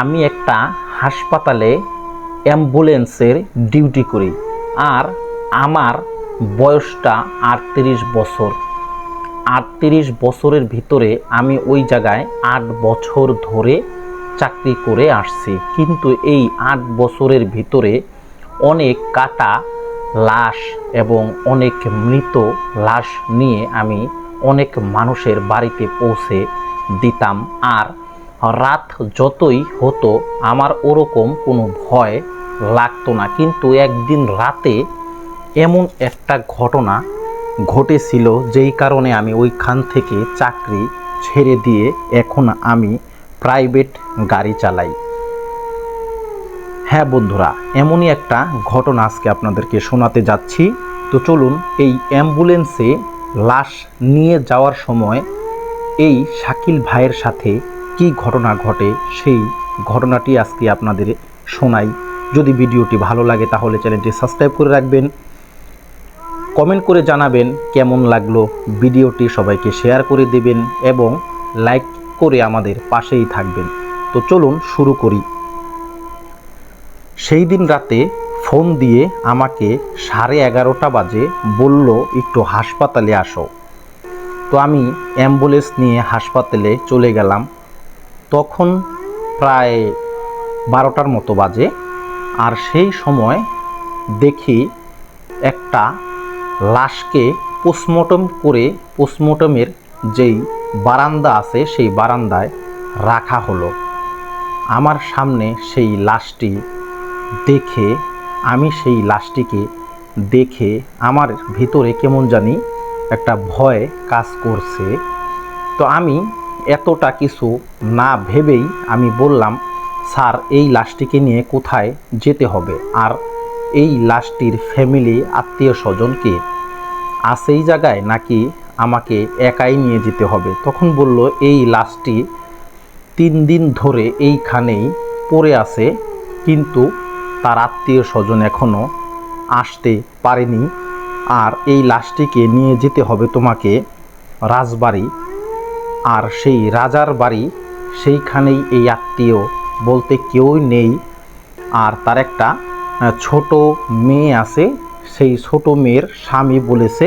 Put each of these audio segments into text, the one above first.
আমি একটা হাসপাতালে অ্যাম্বুলেন্সের ডিউটি করি আর আমার বয়সটা আটত্রিশ বছর। আটত্রিশ বছরের ভিতরে আমি ওই জায়গায় আট বছর ধরে চাকরি করে আসছি। কিন্তু এই আট বছরের ভিতরে অনেক কাটা লাশ এবং অনেক মৃত লাশ নিয়ে আমি অনেক মানুষের বাড়িতে পৌঁছে দিতাম। আর রাত যতই হতো, আমার ওরকম কোনো ভয় লাগতো না। কিন্তু একদিন রাতে এমন একটা ঘটনা ঘটেছিল, যেই কারণে আমি ওইখান থেকে চাকরি ছেড়ে দিয়ে এখন আমি প্রাইভেট গাড়ি চালাই। হ্যাঁ বন্ধুরা, এমনই একটা ঘটনা আজকে আপনাদেরকে শোনাতে যাচ্ছি। তো চলুন, এই অ্যাম্বুলেন্সে লাশ নিয়ে যাওয়ার সময় এই শাকিল ভাইয়ের সাথে কি ঘটনা ঘটে সেই ঘটনাটি আজকে আপনাদের শোনাই। যদি ভিডিওটি ভালো লাগে তাহলে চ্যানেলটি সাবস্ক্রাইব করে রাখবেন। কমেন্ট করে জানাবেন কেমন লাগল ভিডিওটি, সবাইকে শেয়ার করে দেবেন এবং লাইক করে আমাদের পাশেই থাকবেন। তো চলুন শুরু করি। সেই দিন রাতে ফোন দিয়ে আমাকে সাড়ে এগারোটা বাজে বলল, একটু হাসপাতালে আসো। তো আমি অ্যাম্বুলেন্স নিয়ে হাসপাতালে চলে গেলাম। তখন প্রায় বারোটার মতো বাজে। আর সেই সময় দেখি একটা লাশকে পোস্টমর্টম করে পোস্টমর্টমের যেই বারান্দা আছে, সেই বারান্দায় রাখা হলো। আমার সামনে সেই লাশটি দেখে, আমি সেই লাশটিকে দেখে আমার ভিতরে কেমন জানি একটা ভয় কাজ করছে। তো আমি এতটা কিছু না ভেবেই আমি বললাম, স্যার, এই লাশটিকে নিয়ে কোথায় যেতে হবে? আর এই লাশটির ফ্যামিলি, আত্মীয় স্বজনকে এই জায়গায় নাকি আমাকে একাই নিয়ে যেতে হবে? তখন বলল, এই লাশটি তিন দিন ধরে এইখানেই পড়ে আছে, কিন্তু তার আত্মীয় স্বজন এখনও আসতে পারেনি। আর এই লাশটিকে নিয়ে যেতে হবে তোমাকে রাজবাড়ি আর সেই রাজার বাড়ি, সেইখানেই এই আত্মীয় বলতে কেউই নেই। আর তার একটা ছোট মেয়ে আছে, সেই ছোট মেয়ের স্বামী বলেছে,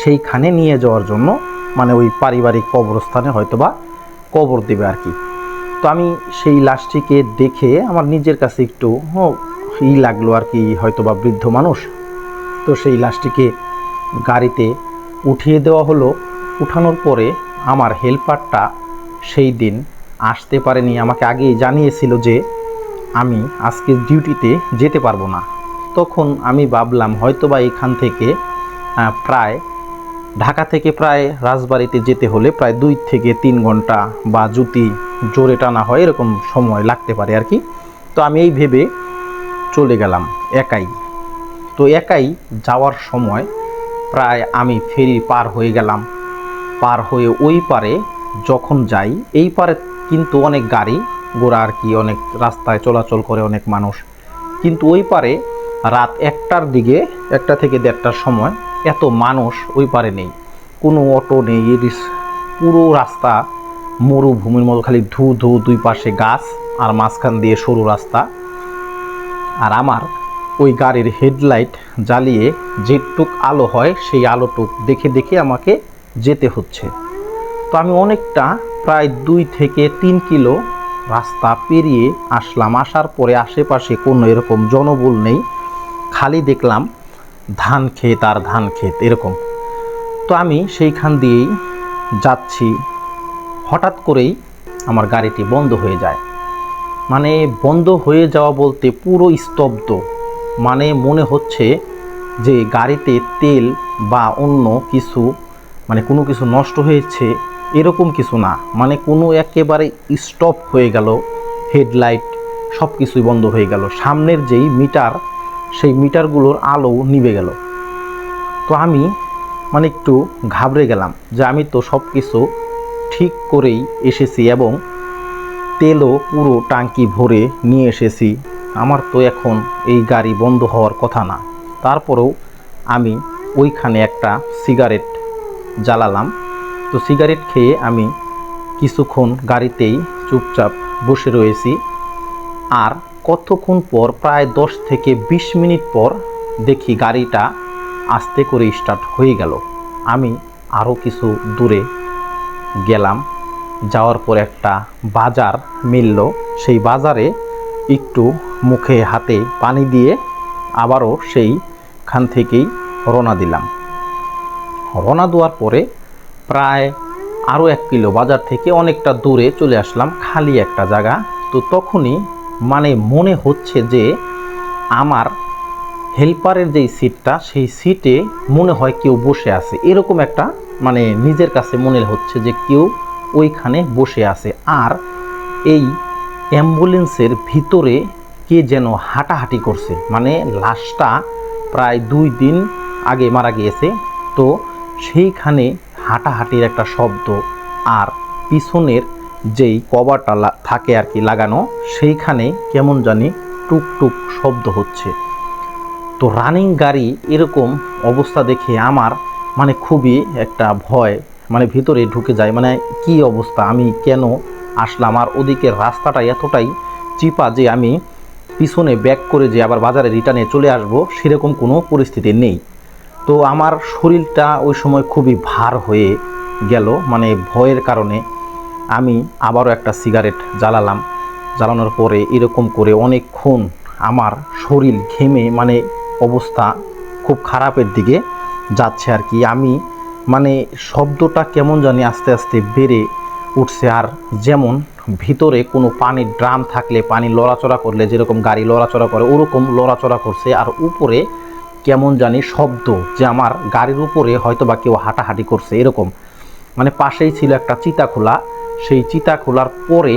সেইখানে নিয়ে যাওয়ার জন্য মানে ওই পারিবারিক কবরস্থানে হয়তোবা কবর দেবে আর কি। তো আমি সেই লাশটিকে দেখে আমার নিজের কাছে একটু ই লাগল আর কি, হয়তোবা বৃদ্ধ মানুষ। তো সেই লাশটিকে গাড়িতে উঠিয়ে দেওয়া হলো। উঠানোর পরে আমার হেল্পারটা সেই দিন আসতে পারেনি, আমাকে আগেই জানিয়েছিল যে আমি আজকে ডিউটিতে যেতে পারব না। তখন আমি ভাবলাম হয়তোবা এখান থেকে প্রায় ঢাকা থেকে প্রায় রাজবাড়িতে যেতে হলে প্রায় দুই থেকে তিন ঘণ্টা বা জুতি জোরে টানা হয়, এরকম সময় লাগতে পারে আর কি। তো আমি এই ভেবে চলে গেলাম একাই। তো একাই যাওয়ার সময় প্রায় আমি ফেরি পার হয়ে গেলাম। পার হয়ে ওই পারে যখন যাই, এই পারে কিন্তু অনেক গাড়ি ঘোড়া আর কি, অনেক রাস্তায় চলাচল করে অনেক মানুষ। কিন্তু ওই পারে রাত একটার দিকে, একটা থেকে দেড়টার সময় এত মানুষ ওই পারে নেই। কোনো অটো নেই পুরো রাস্তা, মরুভূমির মতো, খালি ধু ধু দুই পাশে গাছ আর মাঝখান দিয়ে সরু রাস্তা। আর আমার ওই গাড়ির হেডলাইট জ্বালিয়ে যেটুক আলো হয়, সেই আলোটুক দেখে দেখে আমাকে যেতে হচ্ছে। তো আমি অনেকটা প্রায় দুই থেকে তিন কিলো রাস্তা পেরিয়ে আসলাম। আসার পরে আশেপাশে কোনো এরকম জনবল নেই। খালি দেখলাম ধান ক্ষেত আর ধান ক্ষেত এরকম। তো আমি সেইখান দিয়েই যাচ্ছি। হঠাৎ করেই আমার গাড়িটি বন্ধ হয়ে যায়। মানে বন্ধ হয়ে যাওয়া বলতে পুরো স্তব্ধ। মানে মনে হচ্ছে যে গাড়িতে তেল বা অন্য কিছু মানে কোনো কিছু নষ্ট হয়েছে, এরকম কিছু না। মানে কোনো একেবারে স্টপ হয়ে গেল হেডলাইট সব কিছুই বন্ধ হয়ে গেল। সামনের যেই মিটার সেই মিটারগুলোর আলো নিভে গেল। তো আমি মানে একটু ঘাবড়ে গেলাম যে আমি তো সব কিছু ঠিক করেই এসেছি এবং তেলও পুরো টাঙ্কি ভরে নিয়ে এসেছি। আমার তো এখন এই গাড়ি বন্ধ হওয়ার কথা না। তারপরেও আমি ওইখানে একটা সিগারেট জ্বালালাম। তো সিগারেট খেয়ে আমি কিছুক্ষণ গাড়িতেই চুপচাপ বসে রয়েছি। আর কতক্ষণ পর, প্রায় দশ থেকে বিশ মিনিট পর দেখি গাড়িটা আস্তে করে স্টার্ট হয়ে গেল। আমি আরও কিছু দূরে গেলাম। যাওয়ার পর একটা বাজার মিলল। সেই বাজারে একটু মুখে হাতে পানি দিয়ে আবারও সেইখান থেকেই রওনা দিলাম। রওনা দেওয়ার পরে প্রায় আরও এক কিলো বাজার থেকে অনেকটা দূরে চলে আসলাম, খালি একটা জায়গা। তো তখনই মানে মনে হচ্ছে যে আমার হেল্পারের যেই সিটটা, সেই সিটে মনে হয় কেউ বসে আছে। এরকম একটা মানে নিজের কাছে মনে হচ্ছে যে কেউ ওইখানে বসে আছে। আর এই অ্যাম্বুলেন্সের ভিতরে কে যেন হাঁটাহাঁটি করছে। মানে লাশটা প্রায় দুই দিন আগে মারা গিয়েছে। তো সেইখানে হাঁটাহাঁটির একটা শব্দ আর পিছনের যেই কভারটা থাকে আর কি লাগানো, সেইখানে কেমন জানি টুকটুক শব্দ হচ্ছে। তো রানিং গাড়ি এরকম অবস্থা দেখে আমার মানে খুবই একটা ভয় মানে ভিতরে ঢুকে যায় মানে কি অবস্থা, আমি কেন আসলাম? আর ওদিকের রাস্তাটা এতটাই চিপা যে আমি পিছনে ব্যাক করে যে আবার বাজারে রিটার্নে চলে আসব, সেরকম কোনো পরিস্থিতি নেই। তো আমার শরীরটা ওই সময় খুবই ভার হয়ে গেল মানে ভয়ের কারণে আমি আবারও একটা সিগারেট জ্বালালাম। জ্বালানোর পরে এরকম করে অনেকক্ষণ আমার শরীর ঘেমে মানে অবস্থা খুব খারাপের দিকে যাচ্ছে আর কি। আমি মানে শব্দটা কেমন জানি আস্তে আস্তে বেড়ে উঠছে আর যেমন ভিতরে কোনো পানির ড্রাম থাকলে, পানি লড়াচড়া করলে, যেরকম গাড়ি লড়াচড়া করে, ওরকম লড়াচড়া করছে আর উপরে কেমন জানি শব্দ যে আমার গাড়ির উপরে হয়তো বা কেউ হাঁটাহাঁটি করছে, এরকম। মানে পাশেই ছিল একটা চিতা খোলা সেই চিতা খোলার পরে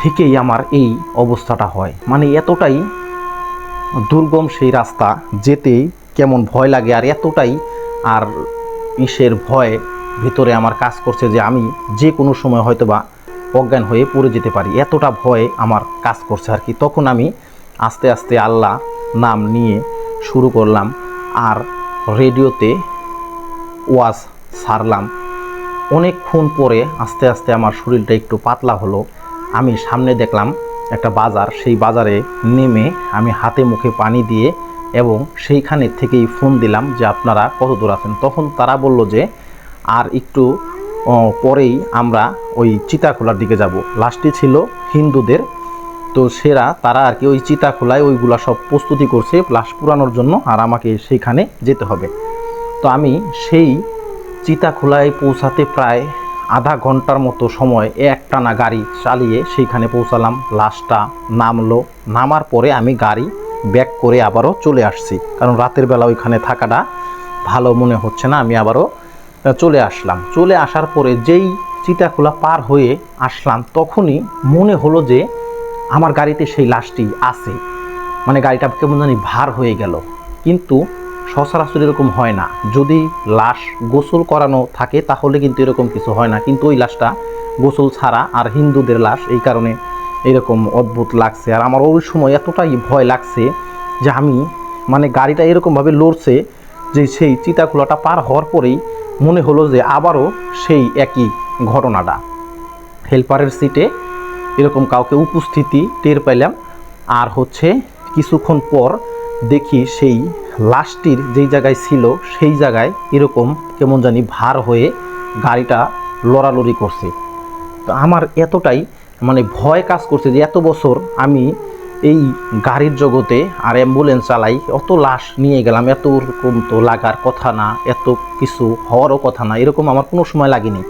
থেকেই আমার এই অবস্থাটা হয়। মানে এতটাই দুর্গম সেই রাস্তা, যেতেই কেমন ভয় লাগে আর এতটাই আর ইসের ভয় ভিতরে আমার কাজ করছে যে আমি যে কোনো সময় হয়তো বা অজ্ঞান হয়ে পড়ে যেতে পারি। এতটা ভয় আমার কাজ করছে আর কি। তখন আমি আস্তে আস্তে আল্লাহ নাম নিয়ে শুরু করলাম আর রেডিওতে ওয়াজ সারলাম। অনেকক্ষণ পরে আস্তে আস্তে আমার শরীরটা একটু পাতলা হলো। আমি সামনে দেখলাম একটা বাজার। সেই বাজারে নেমে আমি হাতে মুখে পানি দিয়ে এবং সেইখানে থেকেই ফোন দিলাম যে, আপনারা কত দূর আছেন? তখন তারা বলল যে, আর একটু পরেই আমরা ওই চিতাখোলার দিকে যাব। লাস্টে ছিল হিন্দুদের তো সেরা, তারা আর কি ওই চিতাখোলায় ওইগুলা সব প্রস্তুতি করছে, লাশ পুরানোর জন্য, আর আমাকে সেইখানে যেতে হবে। তো আমি সেই চিতাখোলায় পৌঁছাতে প্রায় আধা ঘণ্টার মতো সময় একটানা গাড়ি চালিয়ে সেইখানে পৌঁছালাম। লাশটা নামলো, নামার পরে আমি গাড়ি ব্যাক করে আবারও চলে আসছি। কারণ রাতের বেলা ওইখানে থাকাটা ভালো মনে হচ্ছে না, আমি আবারও চলে আসলাম। চলে আসার পরে যেই চিতাখোলা পার হয়ে আসলাম, তখনই মনে হলো যে আমার গাড়িতে সেই লাশটি আছে। মানে গাড়িটা কেমন জানি ভার হয়ে গেল। কিন্তু সচরাচর এরকম হয় না। যদি লাশ গোসল করানো থাকে, তাহলে কিন্তু এরকম কিছু হয় না। কিন্তু ওই লাশটা গোসল ছাড়া আর হিন্দুদের লাশ এই কারণে এরকম অদ্ভুত লাগছে। আর আমার ওই সময় এতটাই ভয় লাগছে যে আমি মানে গাড়িটা এরকমভাবে লড়ছে যে সেই চিতাখোলাটা পার হওয়ার পরেই মনে হলো যে আবারও সেই একই ঘটনাটা। হেল্পারের সিটে এরকম কাউকে উপস্থিতি টের পাইলাম আর হচ্ছে কিছুক্ষণ পর দেখি সেই লাশটির যেই জায়গায় ছিল, সেই জায়গায় এরকম কেমন জানি ভার হয়ে গাড়িটা লড়ালড়ি করছে। তো আমার এতটাই মানে ভয় কাজ করছে যে এত বছর আমি এই গাড়ির জগতে আর অ্যাম্বুলেন্স চালাই, অত লাশ নিয়ে গেলাম, এত ওরকম তো লাগার কথা না, এত কিছু হওয়ারও কথা না, এরকম আমার কোনো সময় লাগেনি।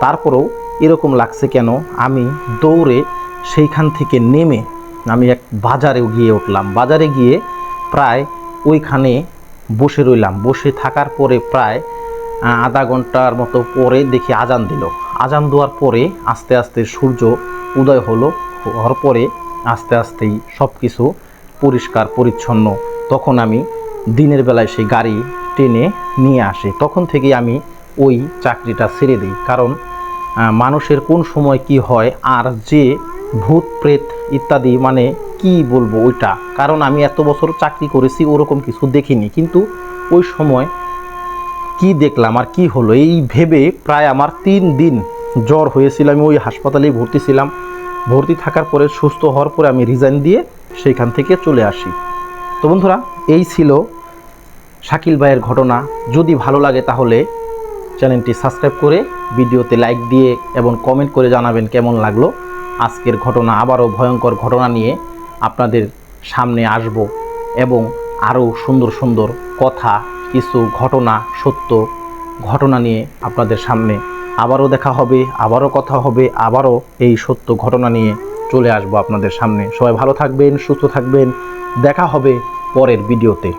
তারপরেও এরকম লাগছে কেন? আমি দৌড়ে সেইখান থেকে নেমে আমি এক বাজারে গিয়ে উঠলাম। বাজারে গিয়ে প্রায় ওইখানে বসে রইলাম। বসে থাকার পরে প্রায় আধা ঘণ্টার মতো পরে দেখি আজান দিল। আজান দেওয়ার পরে আস্তে আস্তে সূর্য উদয় হলো। হওয়ার পরে আস্তে আস্তেই সব কিছু পরিষ্কার, পরিচ্ছন্ন। তখন আমি দিনের বেলায় সেই গাড়ি টেনে নিয়ে আসি। তখন থেকেই আমি ওই চাকরিটা ছেড়ে দিই। কারণ মানুষের কোন সময় কি হয় আর যে ভূত, প্রেত ইত্যাদি মানে কি বলব ওইটা? কারণ আমি এত বছর চাকরি করেছি, ওরকম কিছু দেখিনি। কিন্তু ওই সময় কি দেখলাম আর কি হলো, এই ভেবে প্রায় আমার তিন দিন জ্বর হয়েছিল। আমি ওই হাসপাতালেই ভর্তি ছিলাম। ভর্তি থাকার পরে, সুস্থ হওয়ার পরে আমি রিজাইন দিয়ে সেইখান থেকে চলে আসি। তো বন্ধুরা, এই ছিল শাকিল ভাইয়ের ঘটনা। যদি ভালো লাগে তাহলে চ্যানেলটি সাবস্ক্রাইব করে ভিডিওতে লাইক দিয়ে এবং কমেন্ট করে জানাবেন কেমন লাগল। আজকের ঘটনা আবারও ভয়ঙ্কর ঘটনা নিয়ে আপনাদের সামনে আসব এবং আরও সুন্দর সুন্দর কথা, কিছু ঘটনা, সত্য ঘটনা নিয়ে আপনাদের সামনে আবারও দেখা হবে, আবারও কথা হবে, আবারও এই সত্য ঘটনা নিয়ে চলে আসব আপনাদের সামনে। সবাই ভালো থাকবেন, সুস্থ থাকবেন। দেখা হবে পরের ভিডিওতে।